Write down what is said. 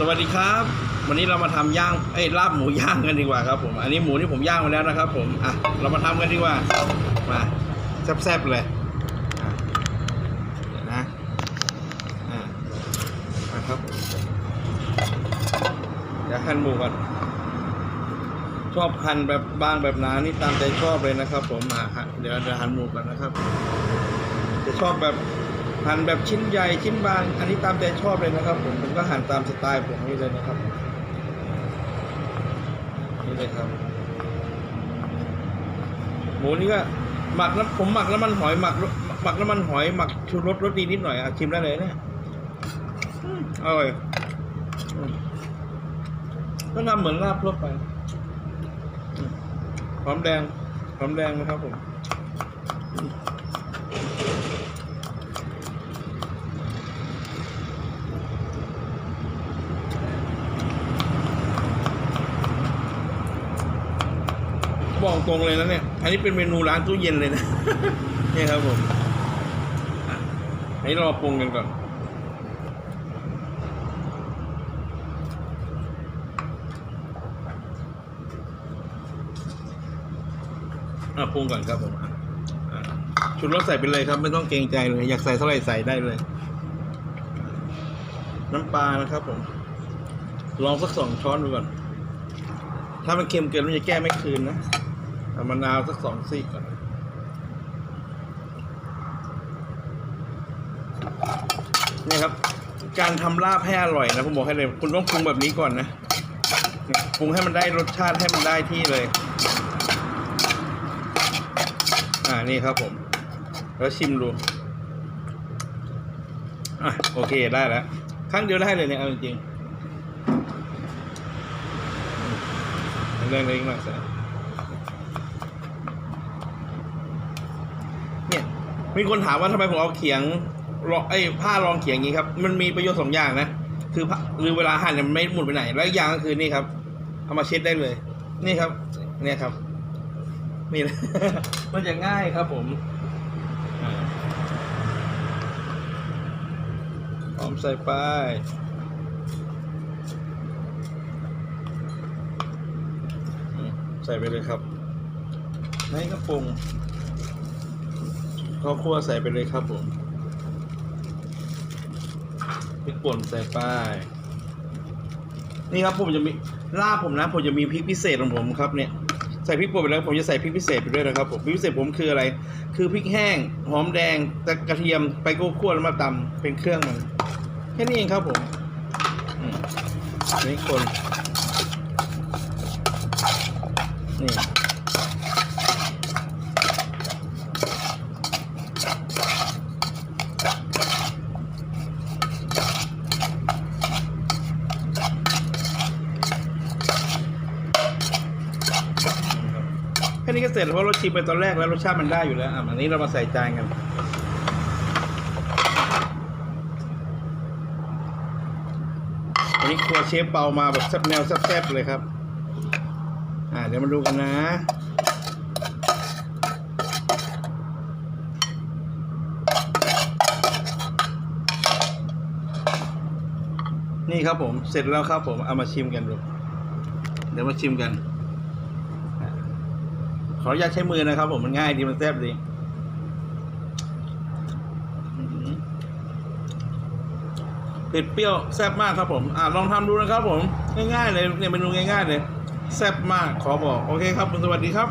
สวัสดีครับ วันนี้เรามาทำย่างเอ้ยลาบหมูย่างกันดีกว่าครับผมอันนี้หมูที่ผมย่างมาแล้วนะครับ ผมอะเรามาทำกันดีกว่ามาแซ่บๆเลยอะเดี๋ยวนะอะมาครับเดี๋ยวหั่นหมูก่อนชอบหั่นแบบบางแบบหนานี่ตามใจชอบเลยนะครับ ผมอะเดี๋ยวเดี๋ยวหั่นหมูก่อนนะครับ จะชอบแบบ หั่นแบบชิ้นใหญ่ชิ้นบางอันนี้ตามใจชอบเลยนะครับ ผมผมก็หั่นตามสไตล์ผมนี่เลยนะครับนี่เลยครับ หมูนี่ก็หมักน้ำผมหมักน้ำมันหอยหมักหมักน้ำมันหอยหมักชูรสรสดีนิดหน่อยอะชิมได้เลยเนี่ยอร่อยก็ทำเหมือนลาบทั่วไปหอมแดงหอมแดงนะครับผม บอกตรงเลยนะเนี่ย อันนี้เป็นเมนูร้านตู้เย็นเลยนะ นี่ครับผมให้รอปรุงกันก่อน อะปรุงก่อนครับผมชุดรสใส่ไปเลยครับ ไม่ต้องเกรงใจเลย อยากใส่เท่าไหร่ใส่ได้เลย น้ำปลานะครับผม ลองสักสองช้อนดูก่อน ถ้ามันเค็มเกินมันจะแก้ไม่คืนนะ มะนาวสักสองซีกก่อนนี่ครับ การทำลาบให้อร่อยนะผมบอกให้เลย คุณต้องปรุงแบบนี้ก่อนนะปรุงให้มันได้รสชาติให้มันได้ที่เลย อ่านี่ครับผม แล้วชิมดูอะโอเคได้แล้วครั้งเดียวได้เลยเนี่ยเอาจริงๆเรื่องเล็กหน่อยสิเนี่ย มีคนถามว่าทำไมผมเอาเขียงรอไอ้ผ้ารองเขียงอย่างนี้ครับ มันมีประโยชน์สองอย่างนะ คือผ้าหรือเวลาหั่นเนี่ยมันไม่หมุนไปไหน แล้วอีกอย่างก็คือนี่ครับ เอามาเช็ดได้เลย นี่ครับ เนี่ยครับ นี่นะมันจะง่ายครับผมอ่าหอมใส่ไปใส่ไปเลยครับให้กระปุง ข้าวคั่วใส่ไปเลยครับผมพริกป่นใส่ไป นี่ครับผมจะมีลาบผมนะ ผมจะมีพริกพิเศษของผมครับเนี่ยใส่พริกป่นไปแล้วผมจะใส่พริกพิเศษไปด้วยนะครับผมพริกพิเศษผมคืออะไร คือพริกแห้งหอมแดงตะกระเทียมไปกู้คั่วแล้วมาตำเป็นเครื่องมันแค่นี้เองครับผมนี่คนนี่ ค่นี้ก็เสร็จแล้วเพราะเราชิมไปตอนแรกแล้วรสชาติมันได้อยู่แล้วอะอันนี้เรามาใส่จานกันวันนี้ครัวเชฟเปามาแบบแซ่บแนวแซ่บๆเลยครับ อ่าเดี๋ยวมาดูกันนะนี่ครับผมเสร็จแล้วครับผมเอามาชิมกันดู เดี๋ยวมาชิมกัน ออนุญาตใช้มือนะครับ ผมมันง่ายดีมันแซ่บดีเผ็ดเปรี้ยวแซ่บมากครับผม อ่าลองทำดูนะครับผม ง่ายๆเลยเนี่ยเมนูง่ายๆเลย แซ่บมากขอบอก โอเคครับสวัสดีครับ